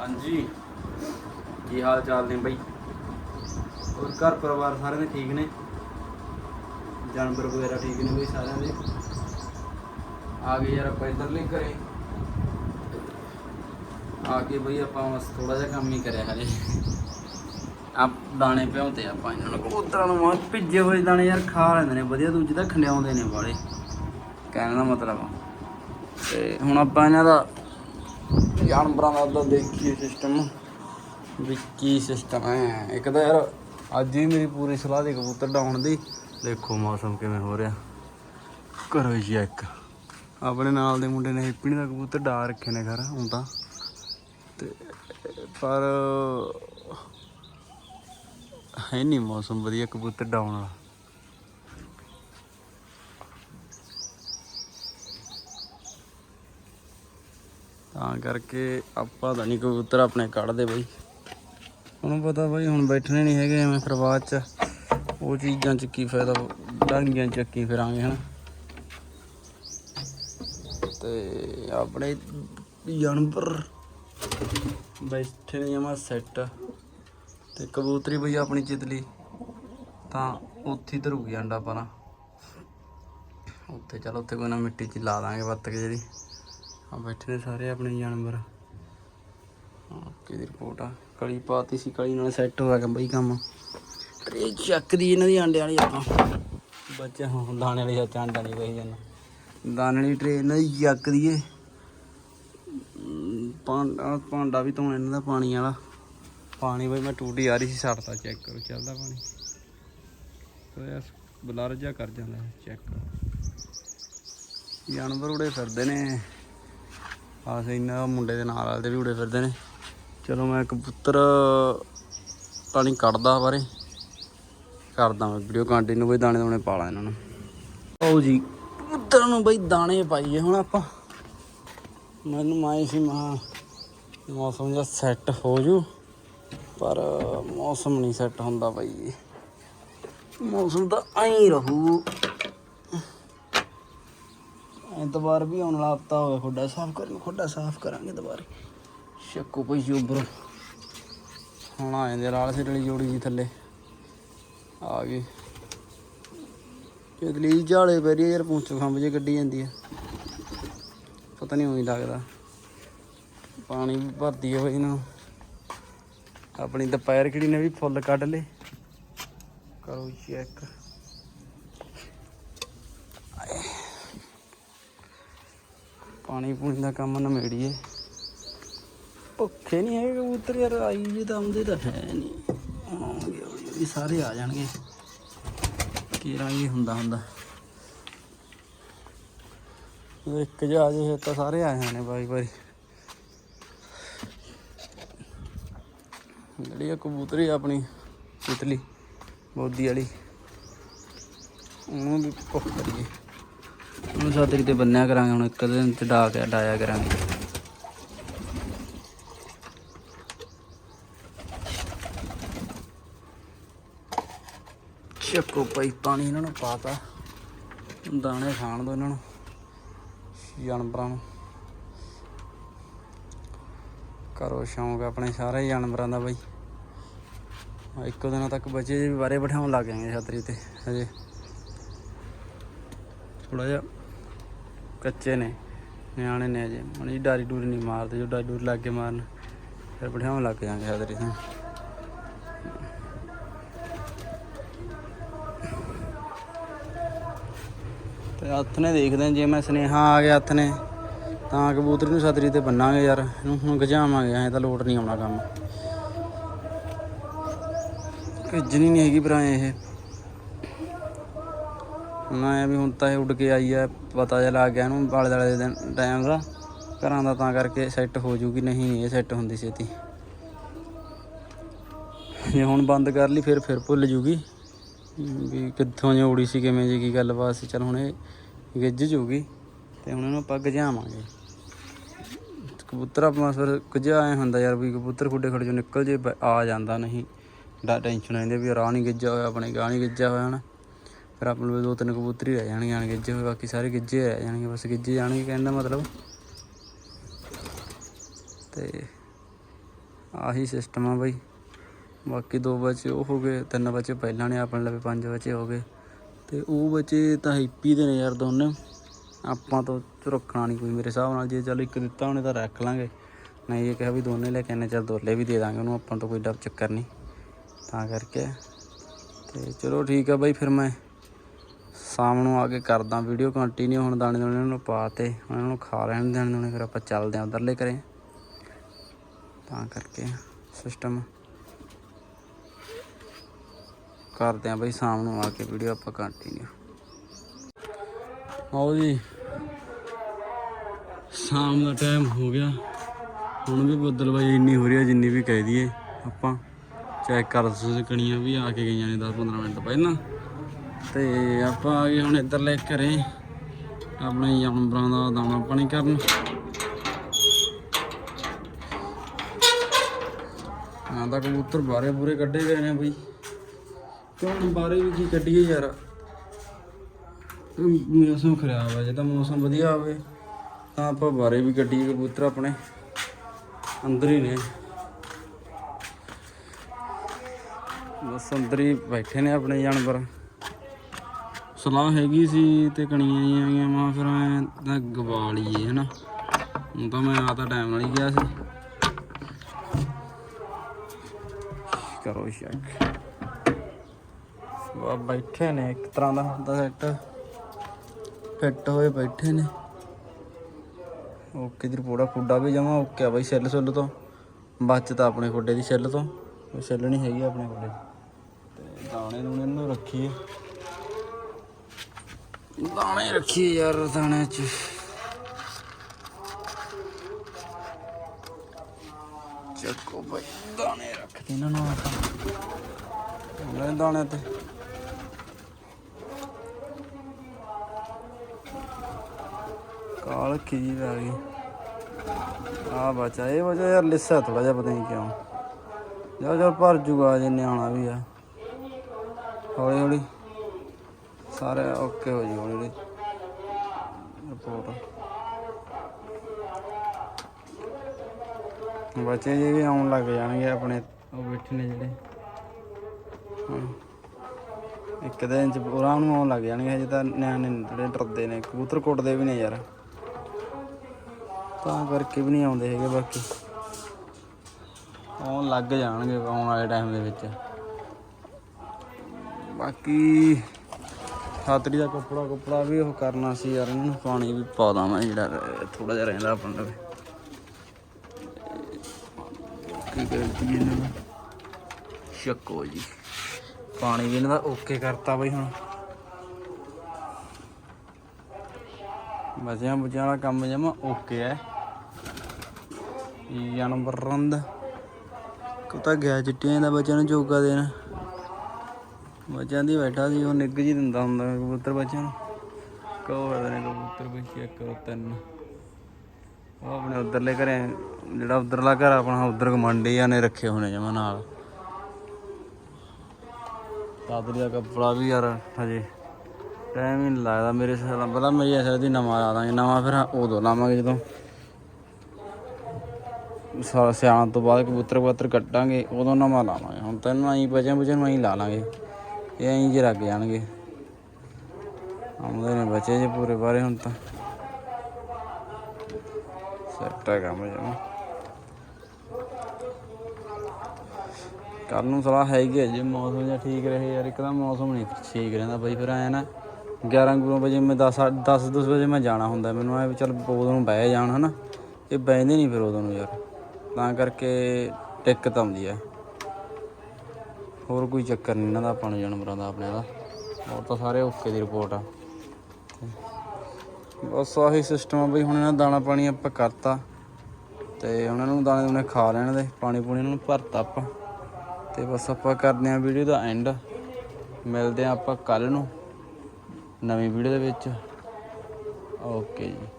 ਹਾਂਜੀ। ਕੀ ਹਾਲ ਚਾਲ ਨੇ ਬਈ? ਹੋਰ ਘਰ ਪਰਿਵਾਰ ਸਾਰਿਆਂ ਦੇ ਠੀਕ ਨੇ? ਜਾਨਵਰ ਵਗੈਰਾ ਠੀਕ ਨੇ ਬਈ ਸਾਰਿਆਂ ਦੇ? ਆ ਗਏ ਯਾਰ ਆਪਾਂ ਇੱਧਰਲੇ ਘਰੇ। ਆ ਕੇ ਬਈ ਆਪਾਂ ਬਸ ਥੋੜਾ ਜਿਹਾ ਕੰਮ ਹੀ ਕਰਿਆ ਹਲੇ ਆਪ ਦਾਣੇ ਪਿਆਉਂਦੇ ਆਪਾਂ ਇਹਨਾਂ ਨੂੰ ਕਬੂਤਰਾਂ ਨੂੰ ਮਾਂ ਭਿੱਜੇ ਹੋਏ ਦਾਣੇ ਯਾਰ ਖਾ ਲੈਂਦੇ ਨੇ ਵਧੀਆ ਦੂਜੇ ਤਾਂ ਖੰਡਿਆਉਂਦੇ ਨੇ ਵਾਲੇ। ਕਹਿਣ ਦਾ ਮਤਲਬ ਤੇ ਹੁਣ ਆਪਾਂ ਇਹਨਾਂ ਦਾ ਜਾਨਵਰਾਂ ਦਾ ਤਾਂ ਦੇਖੀਏ ਸਿਸਟਮ ਵੀ ਕੀ ਸਿਸਟਮ ਹੈ ਇੱਕ ਤਾਂ ਯਾਰ, ਅੱਜ ਹੀ ਮੇਰੀ ਪੂਰੀ ਸਲਾਹ ਦੀ ਕਬੂਤਰ ਡਾਉਣ ਦੀ। ਦੇਖੋ ਮੌਸਮ ਕਿਵੇਂ ਹੋ ਰਿਹਾ। ਕਰੋ ਚੈੱਕ ਆਪਣੇ ਨਾਲ ਦੇ ਮੁੰਡੇ ਨੇ ਹੈਪੀ ਦਾ ਕਬੂਤਰ ਡਾ ਰੱਖੇ ਨੇ ਘਰ ਹੁਣ ਤਾਂ। ਤੇ, ਪਰ, ਹੈ ਨਹੀਂ ਮੌਸਮ ਵਧੀਆ ਕਬੂਤਰ ਡਾਉਣ ਵਾਲਾ। ਤਾਂ ਕਰਕੇ ਆਪਾਂ ਤਾਂ ਨਹੀਂ ਕਬੂਤਰ ਆਪਣੇ ਕੱਢਦੇ ਬਈ। ਉਹਨੂੰ ਪਤਾ ਬਈ, ਹੁਣ ਬੈਠਣੇ ਨਹੀਂ ਹੈਗੇ ਐਵੇਂ ਫਿਰ ਬਾਅਦ ਚ। ਉਹ ਚੀਜ਼ਾਂ ਚ ਕੀ ਫਾਇਦਾ, ਡਾਂਗੀਆਂ ਚੱਕੀ ਫਿਰਾਂਗੇ, ਹਨਾ? ਤੇ ਆਪਣੇ ਜਾਨਵਰ ਬੈਠੇ ਨੇ ਜਮਾ ਸੈੱਟ ਤੇ ਕਬੂਤਰੀ ਬਈ ਆਪਣੀ ਚਿਤਲੀ, ਤਾਂ ਉੱਥੇ ਹੀ ਧਰੂਗੀ ਅੰਡਾ ਪਰਾਂ ਉੱਥੇ ਚਲ, ਉੱਥੇ ਕੋਈ ਨਾ ਮਿੱਟੀ 'ਚ ਲਾ ਦਾਂਗੇ ਬੱਤਕ ਜਿਹੜੀ। ਆ ਬੈਠੇ ਨੇ ਸਾਰੇ ਆਪਣੇ ਜਾਨਵਰ। ਹਾਂ ਕਿਹਦੀ ਰਿਪੋਰਟ ਆ? ਕਲੀ ਪਾਤੀ ਸੀ ਕਲੀ ਨਾਲ ਸੈੱਟ ਹੋ ਗਿਆ ਬਈ ਕੰਮ। ਟਰੇ ਚੱਕਦੀ ਇਹਨਾਂ ਦੀ ਆਂਡੇ ਵਾਲੀ ਆਪਾਂ। ਬੱਚੇ ਹੁਣ ਦਾਣੇ ਵਾਲੀ ਸੱਚ ਆਂਡਾ ਨਹੀਂ ਕਹੀ ਜਾਂਦਾ ਦਾਣੇ ਵਾਲੀ ਟਰੇ ਇਹਨਾਂ ਦੀ ਚੱਕਦੀ ਏ। ਅਮ, ਭਾਂਡਾ ਵੀ ਧੋਣਾ ਇਹਨਾਂ ਦਾ ਪਾਣੀ ਵਾਲਾ। ਪਾਣੀ ਬਈ ਮੈਂ ਟੂਟੀ ਆ ਰਹੀ ਸੀ ਛੱਡਤਾ ਚੈੱਕ ਕਰੋ ਚੱਲਦਾ ਪਾਣੀ। ਤੋ ਯਾਰ ਬਲਰ ਜਾ ਕਰ ਜਾਂਦਾ ਚੈੱਕ ਜਾਨਵਰ ਉੜੇ ਫਿਰਦੇ ਨੇ। ਆਸ ਇਹਨਾਂ ਮੁੰਡੇ ਦੇ ਨਾਲ ਵਾਲੇ ਦੇ ਵੀ ਉੜੇ ਫਿਰਦੇ ਨੇ। ਚਲੋ ਮੈਂ ਕਬੂਤਰ ਪਾਣੀ ਕੱਢਦਾ ਬਾਰੇ। ਕਰਦਾ ਮੈਂ ਵੀਡੀਓ ਕੰਟੀਨਿਊ ਬਈ ਦਾਣੇ ਦਾਣੇ ਪਾ ਲਾ ਇਹਨਾਂ ਨੂੰ। ਆਓ ਜੀ, ਕਬੂਤਰ ਨੂੰ ਬਈ ਦਾਣੇ ਪਾਈਏ ਹੁਣ ਆਪਾਂ। ਮੈਨੂੰ ਮਾਈ ਸੀ ਮਹਾ ਮੌਸਮ ਜਿਹਾ ਸੈੱਟ ਹੋ ਜੂ, ਪਰ ਮੌਸਮ ਨਹੀਂ ਸੈੱਟ ਹੁੰਦਾ ਬਾਈ। ਮੌਸਮ ਤਾਂ ਐਂ ਰਹੂ। ਐਤਵਾਰ ਵੀ ਆਉਣ ਵਾਲਾ ਹਫਤਾ ਹੋਇਆ ਖੁੱਡਾ ਸਾਫ਼ ਕਰਨ ਖੁੱਡਾ ਸਾਫ਼ ਕਰਾਂਗੇ ਦੁਬਾਰੇ। ਸ਼ੱਕੂ ਭਾਈ ਉਬਰ ਹੁਣ ਆ ਜਾਂਦੇ ਲਾਲ ਸਿਰ ਵਾਲੀ ਜੋੜੀ ਜੀ ਥੱਲੇ। ਆ ਗਈ। ਜਗਲੀ ਝਾੜੇ ਪੈ ਰਹੀ ਯਾਰ, ਪੂੰਚੋ ਖੰਭ ਜੇ ਗੱਡੀ ਜਾਂਦੀ ਆ। ਪਤਾ ਨਹੀਂ ਉਹੀ ਲੱਗਦਾ। ਪਾਣੀ ਵੀ ਭਰਦੀ ਹੈ ਬਈ ਇਹਨਾਂ ਆਪਣੀ ਦੁਪਹਿਰ ਕਿਹੜੀ ਨੇ ਵੀ ਫੁੱਲ ਕੱਢ ਲੇ ਕਰੋ ਚੈੱਕ ਪਾਣੀ ਪੂਣੀ ਦਾ ਕੰਮ ਨਮੇੜੀਏ ਭੁੱਖੇ ਨਹੀਂ ਹੈਗੇ ਕਬੂਤਰ ਯਾਰ, ਆਈ ਜੀ ਤਾਂ ਆਉਂਦੇ ਤਾਂ ਹੈ ਨਹੀਂ ਆਉਣਗੇ ਹੌਲੀ ਸਾਰੇ ਆ ਜਾਣਗੇ। ਕੀਰਾਂ ਹੀ ਹੁੰਦਾ ਹੁੰਦਾ। ਇੱਕ ਜਿਹਾ ਜੇ ਫਿਰ ਤਾਂ ਸਾਰੇ ਆ ਜਾਣੇ ਬਾਰੀ ਬਾਰੀ ਜਿਹੜੀ ਆ ਕਬੂਤਰੀ ਆਪਣੀ, ਤਿਤਲੀ, ਬੋਦੀ ਵਾਲੀ, ਉਹਨੂੰ ਵੀ ਭੁੱਖ ਕਰੀਏ ਉਹਨੂੰ ਸਾਤਰੀ ਤੇ ਬੰਨਿਆ ਕਰਾਂਗੇ, ਹੁਣ ਇੱਕ ਦਿਨ ਤੇ ਡਾ ਕੇ ਡਾਇਆ ਕਰਾਂਗੇ। ਚੱਕੋ ਪਈ ਪਾਣੀ ਇਹਨਾਂ ਨੂੰ ਪਾਤਾ। ਦਾਣੇ ਖਾਣ ਦੋ ਇਹਨਾਂ ਨੂੰ, ਜਾਨਵਰਾਂ ਨੂੰ। ਕਰੋ ਸ਼ੌਂਕ ਆਪਣੇ ਸਾਰੇ ਜਾਨਵਰਾਂ ਦਾ ਬਈ। ਆਹ ਇੱਕੋ ਦਿਨਾਂ ਤੱਕ ਬੱਚੇ ਵੀ ਬਾਰੇ ਬਿਠਾਉਣ ਲੱਗ ਜਾਣਗੇ ਛਤਰੀ ਤੇ, ਹਜੇ। ਥੋੜਾ ਜਿਹਾ ਕੱਚੇ ਨੇ, ਨਿਆਣੇ ਨੇ ਅਜੇ ਮਣੀ ਡਾਰੀ ਡੂਰੀ ਨਹੀਂ ਮਾਰਦੇ, ਜੋ ਡਾਰੀ ਡੂਰੀ ਲੱਗ ਕੇ ਮਾਰਨ, ਫਿਰ ਬਿਠਾਉਣ ਲੱਗ ਜਾਣਗੇ ਛਤਰੀ ਤੇ ਤੇ ਹੱਥ ਨੇ ਦੇਖਦੇ ਜੇ ਮੈਂ ਸੁਨੇਹਾ ਆ ਗਿਆ ਹੱਥ ਨੇ, ਤਾਂ ਕਬੂਤਰੀ ਨੂੰ ਸਤਰੀ ਤੇ ਬੰਨਾਂਗੇ ਯਾਰ। ਇਹਨੂੰ ਹੁਣ ਗਜਾਵਾਂਗੇ ਐ ਤਾਂ ਲੋਟ ਨਹੀਂ ਆਉਣਾ ਕੰਮ। ਭੇਜਣੀ ਨਹੀਂ ਹੈਗੀ ਭਰਾ ਇਹ। ਨਾ ਐ ਵੀ ਹੁਣ ਤਾਂ ਇਹ ਉੱਡ ਕੇ ਆਈ ਐ ਪਤਾ ਜਿਹਾ ਲੱਗ ਗਿਆ ਇਹਨੂੰ ਆਲੇ ਦੁਆਲੇ ਦੇ ਦਿਨ ਟਾਈਮ ਦਾ। ਘਰਾਂ ਦਾ ਤਾਂ ਕਰਕੇ ਸੈੱਟ ਹੋ ਜੂਗੀ, ਨਹੀਂ ਇਹ ਸੈੱਟ ਹੁੰਦੀ ਛੇਤੀ। ਜੇ ਹੁਣ ਬੰਦ ਕਰ ਲਈ, ਫਿਰ ਫਿਰ ਭੁੱਲ ਜੂਗੀ। ਵੀ ਕਿੱਥੋਂ ਜੇ ਉੜੀ ਸੀ, ਕਿਵੇਂ ਜੀ, ਕੀ ਗੱਲਬਾਤ ਸੀ, ਚਲ ਹੁਣ ਇਹ ਗਿੱਜ ਜੂਗੀ, ਤੇ ਹੁਣ ਇਹਨੂੰ ਆਪਾਂ ਗਜਾਵਾਂਗੇ। ਕਬੂਤਰ ਆਪਣਾ ਫਿਰ ਗਜਾ ਐ ਹੁੰਦਾ ਯਾਰ, ਵੀ ਕਬੂਤਰ ਖੁੱਡੇ ਖੜੇ ਜੋ ਨਿਕਲ ਜੇ ਆ ਜਾਂਦਾ ਨਹੀਂ। ਡਾ ਟੈਨਸ਼ਨ ਰਹਿੰਦੀ ਵੀ ਰਾਹ ਨਹੀਂ ਗਿੱਜਾ ਹੋਇਆ, ਆਪਣੇ ਗਾਹ ਨਹੀਂ ਗਿੱਜਾ ਹੋਇਆ, ਹਨਾ। ਫਿਰ ਆਪਣੇ ਨੂੰ ਦੋ ਤਿੰਨ ਕਬੂਤਰ ਹੀ ਰਹਿ ਜਾਣਗੇ ਅਣ ਗਿੱਜੇ ਹੋਏ, ਬਾਕੀ ਸਾਰੇ ਗਿੱਜੇ ਰਹਿ ਜਾਣਗੇ, ਬਸ ਗਿੱਜੇ ਜਾਣਗੇ ਕਹਿਣ ਦਾ ਮਤਲਬ। ਤੇ ਆਹੀ ਸਿਸਟਮ ਆ ਬਾਈ। ਬਾਕੀ ਦੋ ਬੱਚੇ ਉਹ ਹੋ ਗਏ, ਤਿੰਨ ਬੱਚੇ ਪਹਿਲਾਂ ਨੇ, ਆਪਣੇ ਲਵੇ ਪੰਜ ਬੱਚੇ ਹੋ ਗਏ। ਤੇ ਉਹ ਬੱਚੇ ਤਾਂ ਹੈਪੀ ਦੇ ਨੇ ਯਾਰ ਦੋਨੇ। ਆਪਾਂ ਤੋਂ ਰੱਖਣਾ ਨਹੀਂ ਕੋਈ ਮੇਰੇ ਹਿਸਾਬ ਨਾਲ, ਜੇ ਚੱਲ ਇੱਕ ਦਿੱਤਾ ਉਹਨੇ ਤਾਂ ਰੱਖ ਲਾਂਗੇ। ਨਹੀਂ, ਇਹ ਕਿਹਾ ਵੀ ਦੋਨੇ ਲੈ ਕੇ ਆਨੇ ਚੱਲ ਦੋਲੇ ਵੀ ਦੇ ਦਾਂਗੇ ਉਹਨੂੰ, ਆਪਾਂ ਤੋਂ ਕੋਈ ਡਰ ਚੱਕਰ ਨਹੀਂ ਤਾਂ ਕਰਕੇ। ਤੇ ਚਲੋ ਠੀਕ ਆ ਬਾਈ, ਫਿਰ ਮੈਂ ਸ਼ਾਮ ਨੂੰ ਆ ਕੇ ਕਰਦਾ ਵੀਡੀਓ ਕੰਟੀਨਿਊ ਹੁਣ ਦਾਣੇ ਦਾਣੇ ਨੂੰ ਪਾਤੇ ਉਹਨਾਂ ਨੂੰ ਖਾ ਲੈਣ ਦਾਣੇ ਦਾਣੇ, ਫਿਰ ਆਪਾਂ ਚੱਲਦੇ ਆਂ ਉਧਰਲੇ ਕਰੇ ਤਾਂ ਕਰਕੇ ਸਿਸਟਮ ਕਰਦੇ ਆਂ ਬਈ ਸ਼ਾਮ ਨੂੰ ਆ ਕੇ ਵੀਡੀਓ ਆਪਾਂ ਕੰਟੀਨਿਊ ਆਓ ਜੀ। ਸ਼ਾਮ ਦਾ ਟਾਈਮ ਹੋ ਗਿਆ। ਹੁਣ ਵੀ ਬੱਦਲਬਾਈ ਇੰਨੀ ਹੋ ਰਹੀ ਹੈ ਜਿੰਨੀ ਵੀ ਕਹਿ ਦਈਏ ਆਪਾਂ। ਚੈੱਕ ਕਰ ਤੁਸੀਂ ਕਣੀਆਂ ਵੀ ਆ ਕੇ ਗਈਆਂ ਨੇ 10-15 ਮਿੰਟ ਪਹਿਲਾਂ। ਤੇ ਆਪਾਂ ਆ ਗਏ ਹੁਣ ਇੱਧਰਲੇ ਘਰੇ। ਆਪਣੇ ਜਾਨਵਰਾਂ ਦਾ ਦਾਣਾ ਪਾਣੀ ਕਰਨ। ਹਾਂ, ਤਾਂ ਕਬੂਤਰ ਬਾਰੇ ਪੂਰੇ ਕੱਢੇ ਗਏ ਨੇ ਬਈ। ਕਿਉਂ ਹੁਣ ਬਾਰੇ ਵੀ ਕੀ ਕੱਢੀਏ ਯਾਰ? ਮੌਸਮ ਖਰਾਬ ਹੈ ਜੇ ਤਾਂ ਮੌਸਮ ਵਧੀਆ ਹੋਵੇ, ਤਾਂ ਆਪਾਂ ਬਾਰੇ ਵੀ ਕੱਢੀਏ ਕਬੂਤਰ ਆਪਣੇ। ਅੰਦਰ ਹੀ ਨੇ। ਬਸ ਅੰਦਰ ਹੀ ਬੈਠੇ ਨੇ ਆਪਣੇ ਜਾਨਵਰ। ਸਲਾਹ ਹੈਗੀ ਸੀ ਤੇ ਕਣੀਆਂ ਹੀ ਆਈਆਂ ਮਾ ਫਿਰ ਮੈਂ ਤਾਂ ਗਵਾ ਲਈਏ ਹਨਾ। ਹੁਣ ਤਾਂ ਮੈਂ ਆ ਤਾਂ ਟਾਈਮ ਨਾਲ ਹੀ ਗਿਆ ਸੀ। ਕਰੋ ਸ਼ੱਕ ਵਾ ਬੈਠੇ ਨੇ, ਇੱਕ ਤਰ੍ਹਾਂ ਦਾ ਹੁੰਦਾ ਸੈੱਟ ਫਿੱਟ ਹੋਏ ਬੈਠੇ ਨੇ। ਓਕੇ ਦੀ ਰਿਪੋਰਟ ਆ ਵੀ ਜਮਾ ਓਕੇ ਆ ਬਾਈ ਸੈੱਲ ਸੁੱਲ ਤੋਂ। ਬਚਤ ਆਪਣੇ ਖੁੱਡੇ ਦੀ ਸੈੱਲ ਤੋਂ। ਕੋਈ ਸੈੱਲ ਨਹੀਂ ਹੈਗੀ ਆਪਣੇ ਖੁੱਡੇ ਤੇ ਦਾਣੇ ਦੂਣੇ ਨੂੰ ਰੱਖੀਏ। ਦਾਣੇ ਰੱਖੀਏ ਯਾਰ ਦਾਣੇ ਚ। ਚੱਕੋ ਬਾਈ, ਦਾਣੇ ਰੱਖਦੇ ਇਹਨਾਂ ਨੂੰ ਆਪਾਂ। ਉਹਨਾਂ ਦਾਣੇ ਤੇ। ਕਾਲ ਕੀ ਆ ਗਈ? ਆ ਬਚਾ, ਇਹ ਵਜਾ ਯਾਰ ਲਿੱਸਾ ਥੋੜਾ ਜਿਹਾ ਪਤਾ ਨਹੀਂ ਕਿਉਂ। ਜਾ ਜਾ, ਭਰ ਜੂਗਾ, ਜੇ ਨਿਆਣਾ ਵੀ ਆ। ਹੌਲੀ ਹੌਲੀ। ਸਾਰੇ ਓਕੇ ਹੋ ਜੀ ਹੌਲੀ ਹੌਲੀ ਰਿਪੋਰਟ ਬੱਚੇ ਜੀ ਵੀ ਆਉਣ ਲੱਗ ਜਾਣਗੇ ਆਪਣੇ। ਉਹ ਬੈਠੇ ਨੇ ਜਿਹੜੇ। ਇੱਕ ਦਿਨ ਚ ਪੂਰਾ ਨੂੰ ਆਉਣ ਲੱਗ ਜਾਣਗੇ ਹਜੇ ਤਾਂ ਨਿਆਣੇ ਨੇ ਜਿਹੜੇ ਡਰਦੇ ਨੇ ਕਬੂਤਰ ਕੁੱਟਦੇ ਵੀ ਨੇ ਯਾਰ। ਤਾਂ ਕਰਕੇ ਵੀ ਨਹੀਂ ਆਉਂਦੇ ਹੈਗੇ ਬਾਕੀ। ਆਉਣ ਲੱਗ ਜਾਣਗੇ ਆਉਣ ਵਾਲੇ ਟਾਈਮ ਦੇ ਵਿੱਚ। ਬਾਕੀ ਛਾਤਰੀ ਦਾ ਕੱਪੜਾ ਕੱਪੜਾ ਵੀ ਉਹ ਕਰਨਾ ਸੀ ਯਾਰ, ਇਹਨਾਂ ਨੂੰ ਪਾਣੀ ਵੀ ਪਾ ਦਾਂ ਜਿਹੜਾ ਥੋੜਾ ਜਿਹਾ ਰਹਿੰਦਾ ਆਪਣਾ ਵੀ ਕੀ ਕਰਦੀ ਇਹਨਾਂ ਨੂੰ? ਸ਼ੱਕੋ ਜੀ। ਪਾਣੀ ਵੀ ਇਹਨਾਂ ਦਾ ਓਕੇ ਕਰਤਾ ਬਈ ਹੁਣ। ਬਚਿਆ ਬੁਚਿਆਂ ਵਾਲਾ ਕੰਮ ਜਮਾ ਓਕੇ ਹੈ ਜਾਨਵਰ ਰੰਦ। ਕੋ ਤਾਂ ਗਿਆ ਚਿੱਟੀਆਂ ਦਾ ਬੱਚਿਆਂ ਨੂੰ ਜੋਗਾ ਦੇਣਾ। ਬੱਚਿਆਂ ਦੀ ਬੈਠਾ ਸੀ, ਉਹ ਨਿੱਗ ਜੀ ਦਿੰਦਾ ਹੁੰਦਾ ਕਬੂਤਰ ਬੱਚਿਆਂ ਨੂੰ। ਕਹੋ ਇਹਦੇ ਕਬੂਤਰ ਵੀ ਚੈੱਕ ਤਿੰਨ। ਉਹ ਆਪਣੇ ਉਧਰਲੇ ਘਰੇ, ਜਿਹੜਾ ਉਧਰਲਾ ਘਰ ਆਪਣਾ ਉਧਰ ਕਮਾਂਡੀਆਂ ਨੇ ਰੱਖੇ ਹੋਣੇ ਜਮਾ ਨਾਲ। ਚਾਦਰੀ ਦਾ ਕੱਪੜਾ ਵੀ ਯਾਰ ਹਜੇ ਟਾਈਮ ਹੀ ਨਹੀਂ ਲੱਗਦਾ ਮੇਰੇ ਸਾਲ ਪਹਿਲਾਂ ਮੇਰੀ ਅਸਲ ਦੀ ਨਵਾਂ ਲਾ ਦਾਂਗੇ, ਨਵਾਂ ਫਿਰ ਉਦੋਂ ਲਾਵਾਂਗੇ ਜਦੋਂ। ਸਾਲ ਸਿਆਣ ਤੋਂ ਬਾਅਦ ਕਬੂਤਰ ਕਬੂਤਰ ਕੱਟਾਂਗੇ, ਉਦੋਂ ਨਵਾਂ ਲਾਵਾਂਗੇ। ਹੁਣ ਤਾਂ ਇਹਨੂੰ ਐਂ ਬਚਿਆਂ ਬਚਿਆਂ ਨੂੰ ਐਂ ਲਾ ਲਾਂਗੇ। ਇਹ ਐਂ ਜੇ ਲੱਗ ਜਾਣਗੇ। ਆਉਂਦੇ ਨੇ ਬੱਚੇ ਜੇ ਪੂਰੇ ਬਾਰੇ ਹੁਣ ਤਾਂ। ਸੈੱਟ ਹੈ ਕੰਮ ਜਮਾ ਕੱਲ ਨੂੰ ਸਲਾਹ ਹੈਗੀ ਹੈ ਜੇ, ਮੌਸਮ ਜਿਹਾ ਠੀਕ ਰਹੇ ਯਾਰ ਇੱਕਦਮ ਮੌਸਮ ਨਹੀਂ ਠੀਕ ਰਹਿੰਦਾ ਬਾਈ, ਫਿਰ ਆਇਆ ਨਾ 11 ਗੁਰੂ ਵਜੇ ਮੈਂ 10 10 10 ਵਜੇ ਮੈਂ ਜਾਣਾ ਹੁੰਦਾ, ਮੈਨੂੰ ਆਇਆ ਵੀ ਚੱਲ ਉਦੋਂ ਨੂੰ ਬਹਿ ਜਾਣ ਹਨਾ, ਇਹ ਬਹਿੰਦੇ ਨਹੀਂ ਫਿਰ ਉਦੋਂ ਨੂੰ ਯਾਰ। ਤਾਂ ਕਰਕੇ ਦਿੱਕਤ ਆਉਂਦੀ ਹੈ ਹੋਰ ਕੋਈ ਚੱਕਰ ਨਹੀਂ, ਇਹਨਾਂ ਦਾ ਆਪਾਂ ਨੂੰ ਜਾਨਵਰਾਂ ਦਾ ਆਪਣੇ ਦਾ। ਹੋਰ ਤਾਂ ਸਾਰੇ ਓਕੇ ਦੀ ਰਿਪੋਰਟ ਆ। ਬਸ ਆਹੀ ਸਿਸਟਮ ਆ ਬਈ, ਹੁਣ ਇਹਨਾਂ ਦਾਣਾ ਪਾਣੀ ਆਪਾਂ ਕਰਤਾ। ਤੇ ਉਹਨਾਂ ਨੂੰ ਦਾਣੇ ਦੂਣੇ ਖਾ ਲੈਣ ਦੇ, ਪਾਣੀ ਪੂਣੀ ਇਹਨਾਂ ਨੂੰ ਭਰਤਾ ਆਪਾਂ। ਤੇ ਬਸ ਆਪਾਂ ਕਰਦੇ ਆਂ ਵੀਡੀਓ ਦਾ ਐਂਡ ਮਿਲਦੇ ਆਂ ਆਪਾਂ ਕੱਲ ਨੂੰ ਨਵੀਂ ਵੀਡੀਓ ਦੇ ਵਿੱਚ। ਓਕੇ ਜੀ।